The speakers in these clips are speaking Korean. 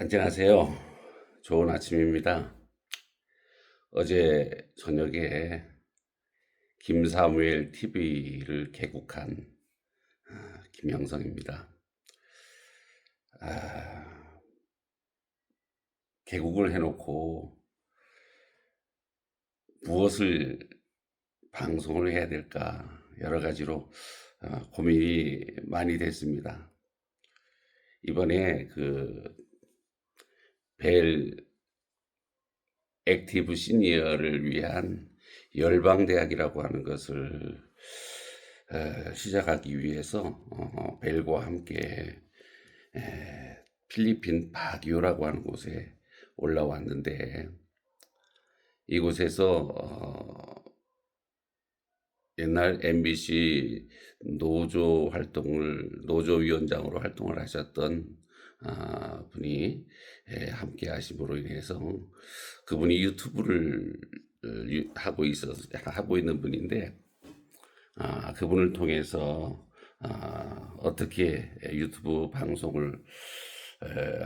안녕하세요. 좋은 아침입니다. 어제 저녁에 김사무엘 TV를 개국한 아, 김영성입니다. 아, 개국을 해놓고 무엇을 방송을 해야 될까 여러 가지로 어, 고민이 많이 됐습니다. 이번에 그 벨 액티브 시니어를 위한 열방대학이라고 하는 것을 어, 시작하기 위해서 어, 벨과 함께 에, 필리핀 바기오라고 하는 곳에 올라왔는데 이곳에서 어, 옛날 MBC 노조 활동을 노조 위원장으로 활동을 하셨던 아, 분이 예, 함께 하심으로 인해서 그분이 유튜브를 어, 유- 하고 있어 하고 있는 분인데 아, 그분을 통해서 아, 어떻게 유튜브 방송을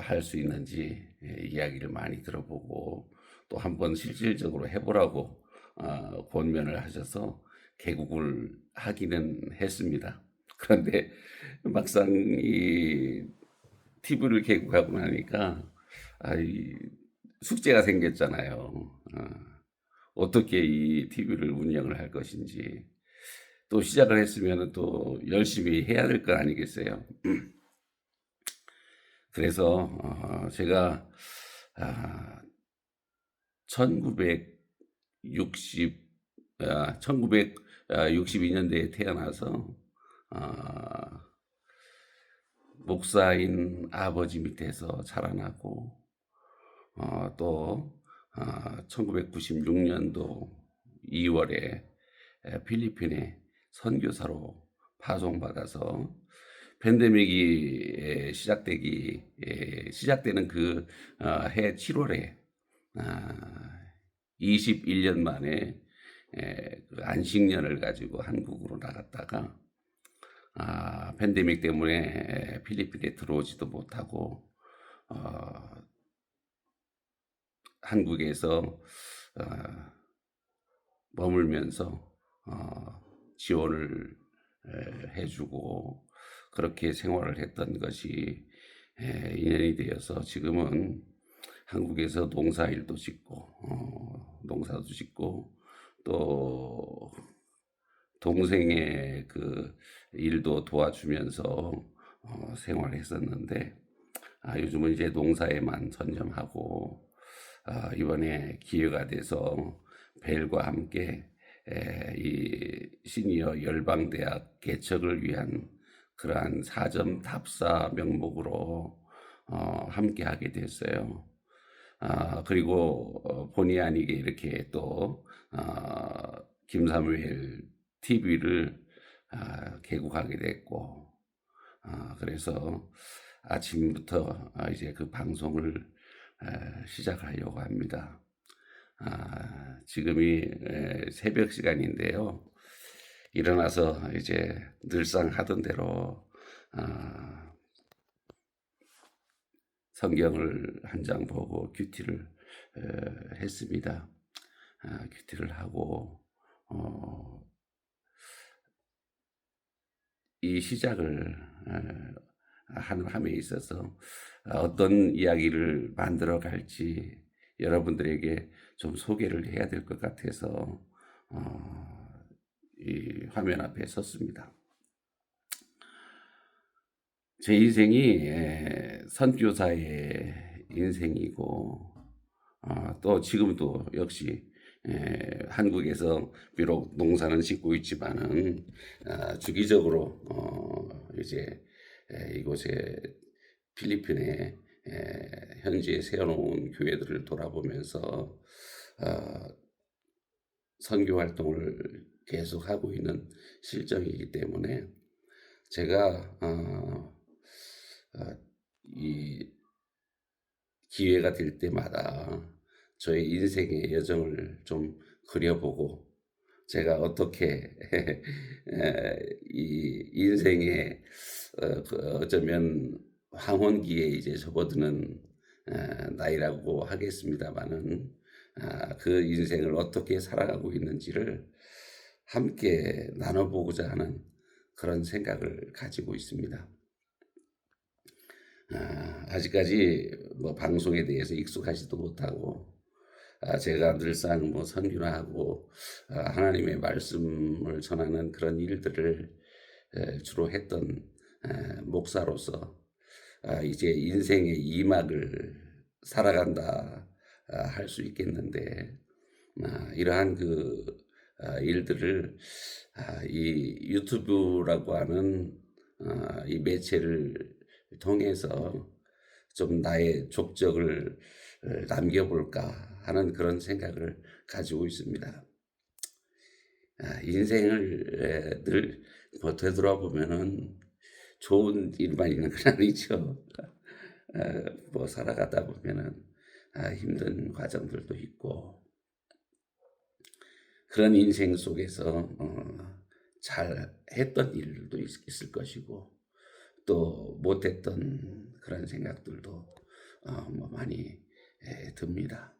할 수 있는지 예, 이야기를 많이 들어보고 또 한번 실질적으로 해보라고 아, 권면을 하셔서 개국을 하기는 했습니다. 그런데 막상 이 TV를 개국하고 나니까 아, 이 숙제가 생겼잖아요. 어, 떻게 이 TV를 운영을 할 것인지 또 시작을 했으면 또 열심히 해야 될거 아니겠어요. 그래서 어, 제가 아, 1960 아, 1962년대에 태어나서 아, 목사인 아버지 밑에서 자라나고 어, 또 아, 1996년도 2월에 에, 필리핀에 선교사로 파송받아서 팬데믹이 에, 시작되기 에, 시작되는 그 해 7월에 아, 21년 만에 에, 그 안식년을 가지고 한국으로 나갔다가 아, 팬데믹 때문에 에, 필리핀에 들어오지도 못하고 어, 한국에서 어, 머물면서 어, 지원을 에, 해주고 그렇게 생활을 했던 것이 에, 인연이 되어서 지금은 한국에서 농사일도 짓고 어, 농사도 짓고 또 동생의 그 일도 도와주면서 어, 생활했었는데 아, 요즘은 이제 농사에만 전념하고 아, 이번에 기회가 돼서 벨과 함께 에, 이 시니어 열방대학 개척을 위한 그러한 사점 답사 명목으로 어, 함께 하게 됐어요. 아, 그리고 어, 본의 아니게 이렇게 또 아, 김사무엘 TV를 아, 개국하게 됐고 아, 그래서 아침부터 아, 이제 그 방송을 에, 시작하려고 합니다. 아, 지금이 에, 새벽 시간인데요. 일어나서 이제 늘상 하던 대로 아, 성경을 한 장 보고 큐티를 에, 했습니다. 아, 큐티를 하고 어, 이 시작을 함에 있어서 어떤 이야기를 만들어 갈지 여러분들에게 좀 소개를 해야 될 것 같아서 어, 이 화면 앞에 섰습니다. 제 인생이 에, 선교사의 인생이고 어, 또 지금도 역시 에, 한국에서 비록 농사는 짓고 있지만은 아, 주기적으로 어, 이제 에, 이곳에 필리핀에 에, 현지에 세워놓은 교회들을 돌아보면서 어, 선교 활동을 계속 하고 있는 실정이기 때문에 제가 어, 어, 이 기회가 될 때마다 저의 인생의 여정을 좀 그려보고 제가 어떻게 에, 이 인생의 어, 그 어쩌면 황혼기에 이제 접어드는 에, 나이라고 하겠습니다만은 아, 그 인생을 어떻게 살아가고 있는지를 함께 나눠보고자 하는 그런 생각을 가지고 있습니다. 아, 아직까지 뭐 방송에 대해서 익숙하지도 못하고 아, 제가 늘상 뭐 선교나 하고 아, 하나님의 말씀을 전하는 그런 일들을 에, 주로 했던 에, 목사로서 아, 이제 인생의 이막을 살아간다 할 수 있겠는데 아, 이러한 그 아, 일들을 아, 이 유튜브라고 하는 아, 이 매체를 통해서 좀 나의 족적을 어, 남겨볼까 하는 그런 생각을 가지고 있습니다. 아, 인생을 늘 뭐 되돌아보면은 좋은 일만 있는 건 아니죠. 아, 뭐 살아가다 보면은 아, 힘든 과정들도 있고 그런 인생 속에서 어, 잘 했던 일들도 있, 있을 것이고 또 못했던 그런 생각들도 어, 뭐 많이 에, 듭니다.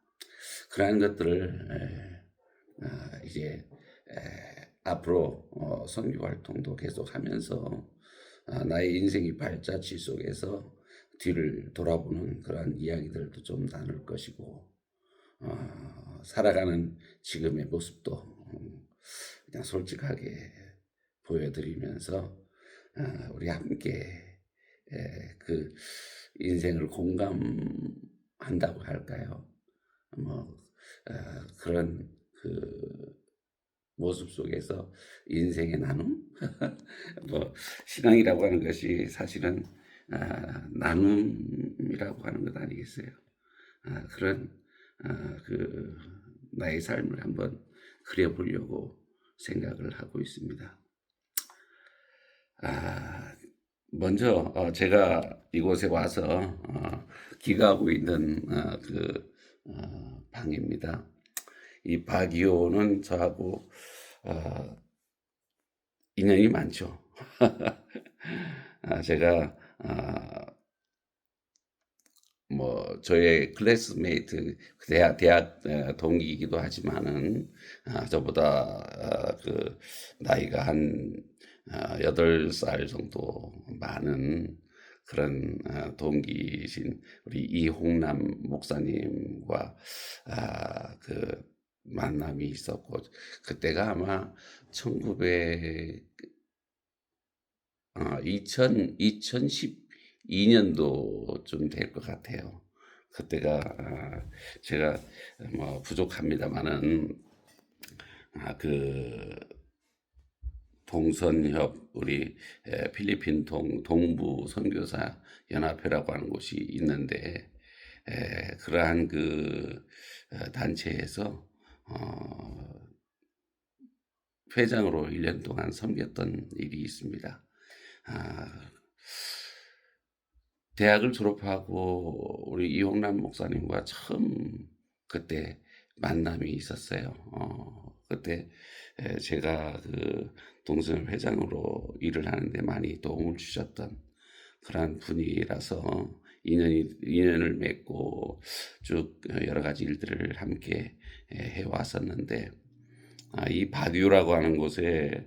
그러한 것들을 에, 아, 이제 에, 앞으로 어, 선교 활동도 계속하면서 아, 나의 인생의 발자취 속에서 뒤를 돌아보는 그런 이야기들도 좀 나눌 것이고 어, 살아가는 지금의 모습도 음, 그냥 솔직하게 보여드리면서 어, 우리 함께 에, 그 인생을 공감 한다고 할까요? 뭐 어, 그런 그 모습 속에서 인생의 나눔, 뭐 신앙이라고 하는 것이 사실은 아, 나눔이라고 하는 것 아니겠어요? 아, 그런 아, 그 나의 삶을 한번 그려보려고 생각을 하고 있습니다. 아, 먼저 어, 제가 이곳에 와서 어, 기가하고 있는 어, 그 어, 방입니다. 이 박이호는 저하고 어, 인연이 많죠. 아, 제가 아, 뭐 저의 클래스메이트 대학 대학 어, 동기이기도 하지만은 아, 저보다 아, 그 나이가 한 아, 여덟 살 정도 많은 그런 아, 동기이신 우리 이홍남 목사님과 아, 그 만남이 있었고 그때가 아마 1900 아, 2000 2012년도쯤 될 것 같아요. 그때가 아, 제가 뭐 부족합니다만은 아, 그 동선협 우리 에, 필리핀 동, 동부 선교사 연합회라고 하는 곳이 있는데 에, 그러한 그 어, 단체에서 어, 회장으로 1년 동안 섬겼던 일이 있습니다. 아, 대학을 졸업하고 우리 이홍남 목사님과 처음 그때 만남이 있었어요. 어, 그때 에, 제가 그 동선 회장으로 일을 하는데 많이 도움을 주셨던 그러한 분이라서 인연이 인연을 맺고 쭉 여러 가지 일들을 함께 해 왔었는데 아, 이 바듀라고 하는 곳에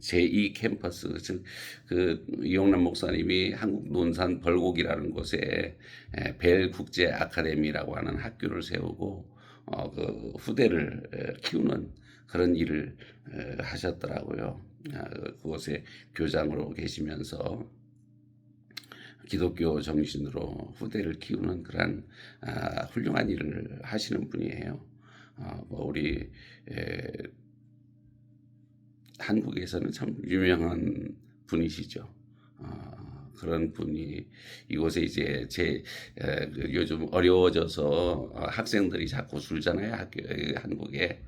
제2 캠퍼스 즉 그 이용남 목사님이 한국 논산 벌곡이라는 곳에 에, 벨 국제 아카데미라고 하는 학교를 세우고 어, 그 후대를 에, 키우는 그런 일을 에, 하셨더라고요. 아, 그곳에 교장으로 계시면서 기독교 정신으로 후대를 키우는 그러한 아, 훌륭한 일을 하시는 분이에요. 아, 뭐 우리 에, 한국에서는 참 유명한 분이시죠. 아, 그런 분이 이곳에 이제 제 에, 그 요즘 어려워져서 어, 학생들이 자꾸 술잖아요. 학교 한국에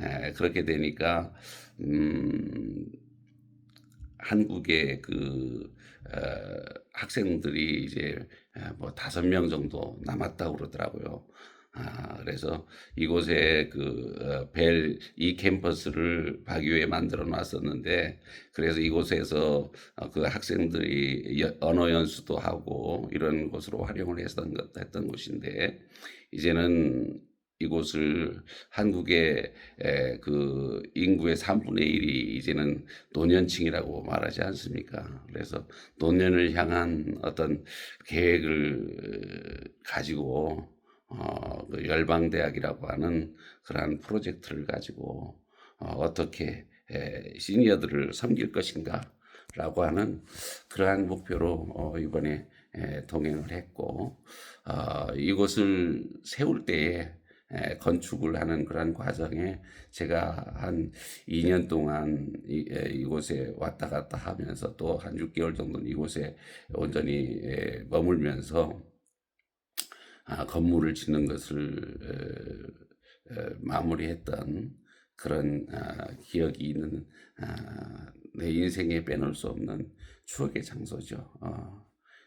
에, 그렇게 되니까 음, 한국의 그 어, 학생들이 이제 뭐 다섯 명 정도 남았다고 그러더라고요. 아, 그래서 이곳에 그, 어, 벨, 이 캠퍼스를 박유에 만들어 놨었는데, 그래서 이곳에서 어, 그 학생들이 여- 언어 연수도 하고 이런 곳으로 활용을 했던, 것- 했던 곳인데, 이제는 이곳을 한국의 에, 그 인구의 3분의 1이 이제는 노년층이라고 말하지 않습니까? 그래서 노년을 향한 어떤 계획을 가지고 어, 그 열방대학이라고 하는 그러한 프로젝트를 가지고 어, 어떻게 에, 시니어들을 섬길 것인가라고 하는 그러한 목표로 어, 이번에 에, 동행을 했고 어, 이곳을 세울 때에 에, 건축을 하는 그러한 과정에 제가 한 2년 동안 이곳에 왔다 갔다 하면서 또 한 6개월 정도는 이곳에 온전히 에, 머물면서 아, 건물을 짓는 것을 마무리했던 그런 아, 기억이 있는 아, 내 인생에 빼놓을 수 없는 추억의 장소죠. 어,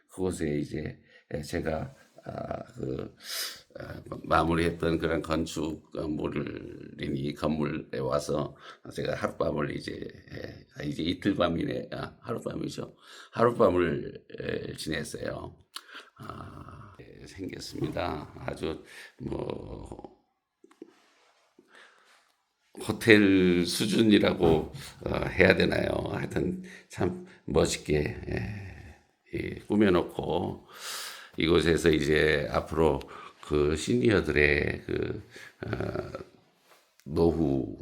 그곳에 이제 에, 제가 아, 그 아, 마무리했던 그런 건축물인 이 건물에 와서 제가 하룻밤을 이제 에, 아, 이제 이틀밤이네 아, 하룻밤이죠. 하룻밤을 에, 지냈어요. 아, 예, 생겼습니다. 아주 뭐 호텔 수준이라고 어, 해야 되나요? 하여튼 참 멋있게 예, 예, 꾸며놓고 이곳에서 이제 앞으로 그 시니어들의 그 어, 노후를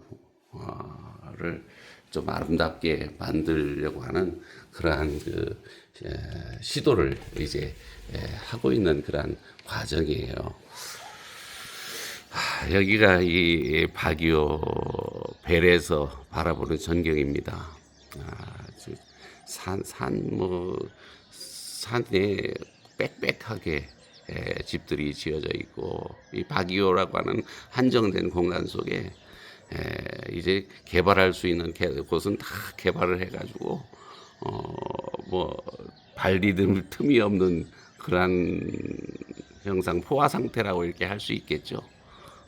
좀 아름답게 만들려고 하는 그러한 그 에, 시도를 이제 에, 하고 있는 그러한 과정이에요. 아, 여기가 이 바기오 벨에서 바라보는 전경입니다. 아, 저 산, 산, 뭐, 산에 빽빽하게 에, 집들이 지어져 있고, 이 바기오라고 하는 한정된 공간 속에 에, 이제 개발할 수 있는 개- 곳은 다 개발을 해가지고, 어, 뭐, 발디딜 틈이 없는 그러한 형상 포화 상태라고 이렇게 할 수 있겠죠.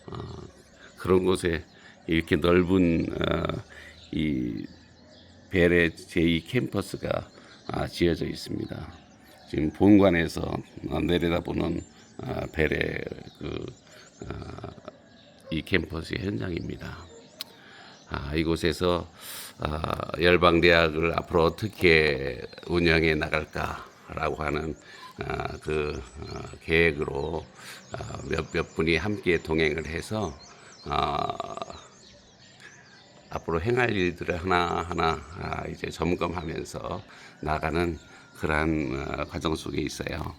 어, 그런 곳에 이렇게 넓은 어, 이 벨의 제2 캠퍼스가 아, 지어져 있습니다. 지금 본관에서 어, 내려다보는 아, 벨의 그, 아, 이 캠퍼스의 현장입니다. 아, 이곳에서 아, 열방대학을 앞으로 어떻게 운영해 나갈까라고 하는 아, 그 아, 계획으로 아, 몇, 몇 분이 함께 동행을 해서 아, 앞으로 행할 일들을 하나하나 아, 이제 점검하면서 나가는 그러한 어, 과정 속에 있어요.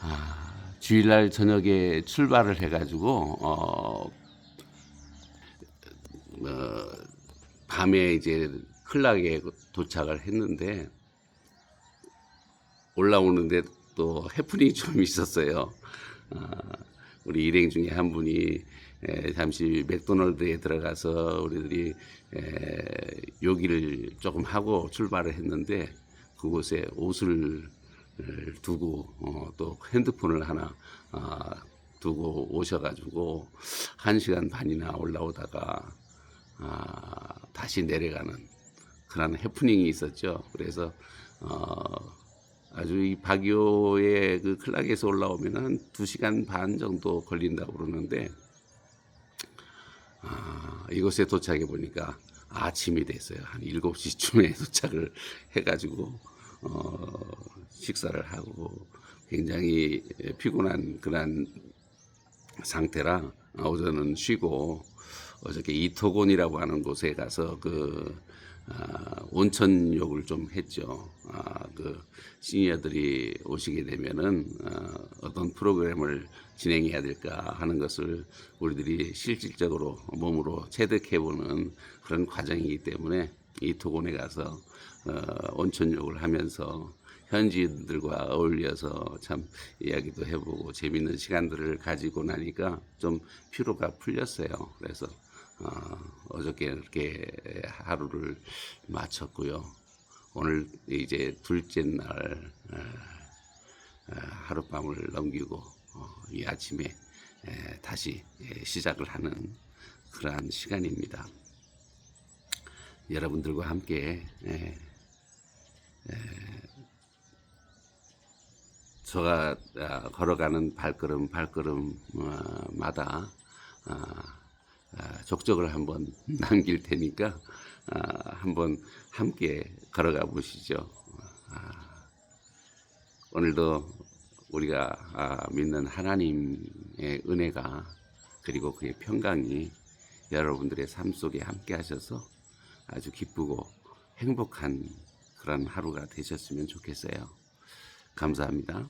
아, 주일날 저녁에 출발을 해가지고 어, 어, 밤에 이제 클락에 도착을 했는데 올라오는데 또 해프닝이 좀 있었어요. 아, 우리 일행 중에 한 분이 에, 잠시 맥도날드에 들어가서 우리들이 에, 요기를 조금 하고 출발을 했는데 그곳에 옷을 두고 어, 또 핸드폰을 하나 아, 두고 오셔가지고 한 시간 반이나 올라오다가 아, 다시 내려가는 그런 해프닝이 있었죠. 그래서 어, 아주 이 바기오의 그 클락에서 올라오면 한두 시간 반 정도 걸린다고 그러는데 아, 이곳에 도착해 보니까 아침이 됐어요. 한 7시쯤에 도착을 해가지고 어, 식사를 하고 굉장히 피곤한 그런 상태라 오전은 쉬고 어저께 이토곤이라고 하는 곳에 가서 그 아, 온천욕을 좀 했죠. 아, 그 시니어들이 오시게 되면은 아, 어떤 프로그램을 진행해야 될까 하는 것을 우리들이 실질적으로 몸으로 체득해보는 그런 과정이기 때문에 이토곤에 가서 어, 온천욕을 하면서 현지인들과 어울려서 참 이야기도 해보고 재밌는 시간들을 가지고 나니까 좀 피로가 풀렸어요. 그래서 어, 어저께 이렇게 하루를 마쳤고요. 오늘 이제 둘째 날 하룻밤을 넘기고 어, 이 아침에 에, 다시 예, 시작을 하는 그러한 시간입니다. 여러분들과 함께 예, 제가 아, 걸어가는 발걸음 발걸음마다 아, 아, 족적을 한번 남길 테니까 아, 한번 함께 걸어가 보시죠. 아, 오늘도 우리가 아, 믿는 하나님의 은혜가 그리고 그의 평강이 여러분들의 삶 속에 함께 하셔서 아주 기쁘고 행복한 그런 하루가 되셨으면 좋겠어요. 감사합니다.